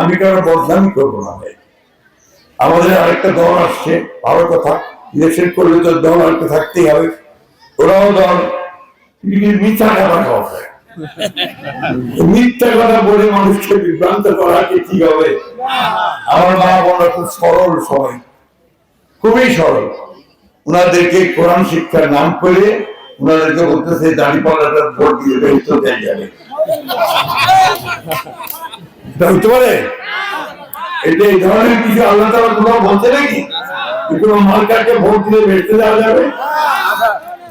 আমি কারও বদনামি করব না ভাই? আমাদের আরেকটা দল আসছে, ভালো কথা। ইলেকশন করলে তো দল আরেকটা থাকতেই হবে। ওরাও দল মিথ্যা কথা মিথ্যা কথা বলে মানুষকে বিভ্রান্ত করা কি হবে? আমার মা খুব সরল সবাই। খুবই সরল। ওনাদেরকে কোরআন শিক্ষার নাম করে ওনাদেরকে বলতেছে, দাড়ি পাল্লাটা ভোট দিয়ে বেরোতে দেয় যাবে। পারে? এটা এই ধরনের কিছু আল্লাহ তালা কোথাও বলছে নাকি? ভোট দিলে বেরোতে দেওয়া যাবে?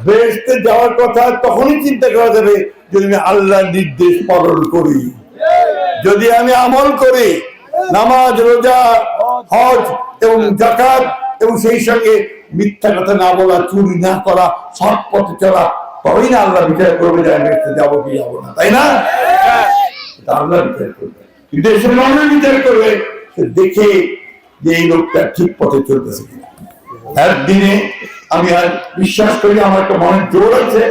বেহেস্তে যাওয়ার কথা তখনই চিন্তা করা যাবে, যদি আমি আল্লাহর নির্দেশ পালন করি। যদি আমি আমল করি, নামাজ, রোজা, হজ এবং জাকাত এবং সেই সঙ্গে মিথ্যা কথা না বলা, চুরি না করা, সৎ পথে চলা, তবেই না আল্লাহ বিচার করবে যে আমি যাব কি যাব না, তাই না? আল্লাহ বিচার করবে। দেশের মানুষ বিচার করবে দেখে যে এই লোকটা ঠিক পথে চলতেছে কিনা। একদিনে আমি আর বিশ্বাস করি আমার একটা মনের জোর আছে।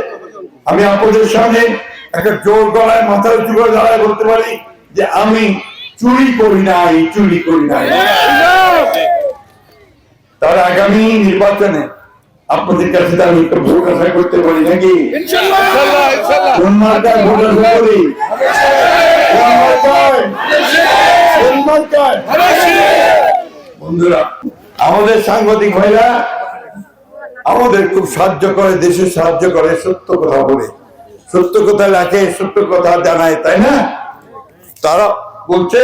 আমি আপনাদের সামনে একটা জোর গলায় মাথা উঁচু করে দাঁড়ায় বলতে পারি যে আমি চুরি করি নাই চুরি করি নাই। তার আগামী নির্বাচনে আপনাদের কাছে আমি একটা ভোট আশা করতে পারি নাকি? ভোট আশা করি কোন মার্কায়? কোন বন্ধুরা, আমাদের সাংবাদিক ভাইরা, আমাদের খুব সাহায্য করে দেশে সাহায্য করে, সত্য কথা বলে। সত্য কথা লেখে সত্য কথা জানায়, তাই না? তারা বলছে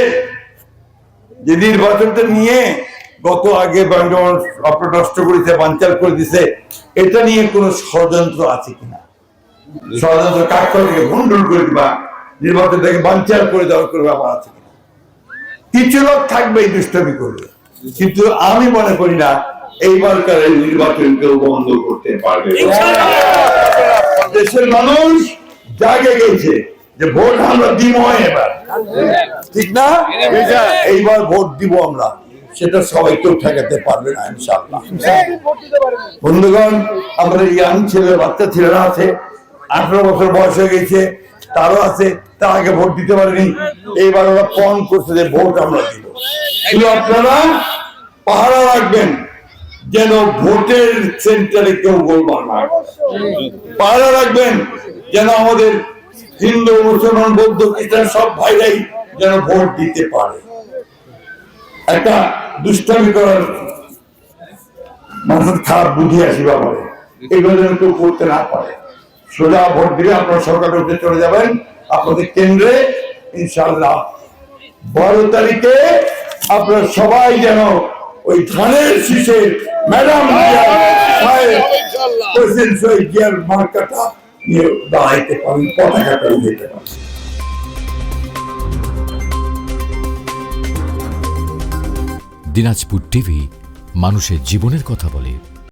যে নির্বাচনটা নিয়ে গত আগে নষ্ট করেছে বাঞ্চাল করে দিছে, এটা নিয়ে কোনো ষড়যন্ত্র আছে কিনা? ষড়যন্ত্র কাজ করে ভণ্ডুল করে দিবা? নির্বাচনটাকে বাঞ্চাল করে দেওয়ার করে ব্যাপার আছে কিনা? কিছু লোক থাকবে দুষ্টমি করবে কিন্তু আমি মনে করি না এইবারকার নির্বাচন কেউ বন্ধ করতে পারবে। দেশের মানুষ জাগে গেছে যে ভোট আমরা দিব এবার। ঠিক না? এইবার ভোট দিব আমরা। সেটা সবাই কেউ ঠেকাতে পারবে না বন্ধুগণ আমাদের ইয়াং ছেলে বাচ্চা ছেলেরা আছে আঠারো বছর বয়স হয়ে গেছে তারও আছে, তার আগে ভোট দিতে পারেনি। এইবার ওরা পণ করছে যে ভোট আমরা দিব। কিন্তু আপনারা পাহারা রাখবেন যেন ভোটের সেন্টারে কেউ গোলমাল না। পাহারা রাখবেন যেন আমাদের হিন্দু, মুসলমান, বৌদ্ধ, খ্রিস্টান সব ভাইরাই যেন ভোট দিতে পারে। একটা দুষ্টামি করার মানুষের খারাপ বুদ্ধি আসি ব্যাপারে এগুলো যেন কেউ করতে না পারে। সোজা ভোট দিলে আপনারা সরকার উঠে চলে যাবেন। আপনাদের কেন্দ্রে ইনশাল্লাহ বারো তারিখে আপনার সবাই যেন ওই ধানের শীষের ম্যাডাম প্রেসিডেন্ট জিয়ার মার্কাটা নিয়ে দাঁড়াইতে পারেন পতাকাটা দিতে পারেন। দিনাজপুর টিভি মানুষের জীবনের কথা বলে।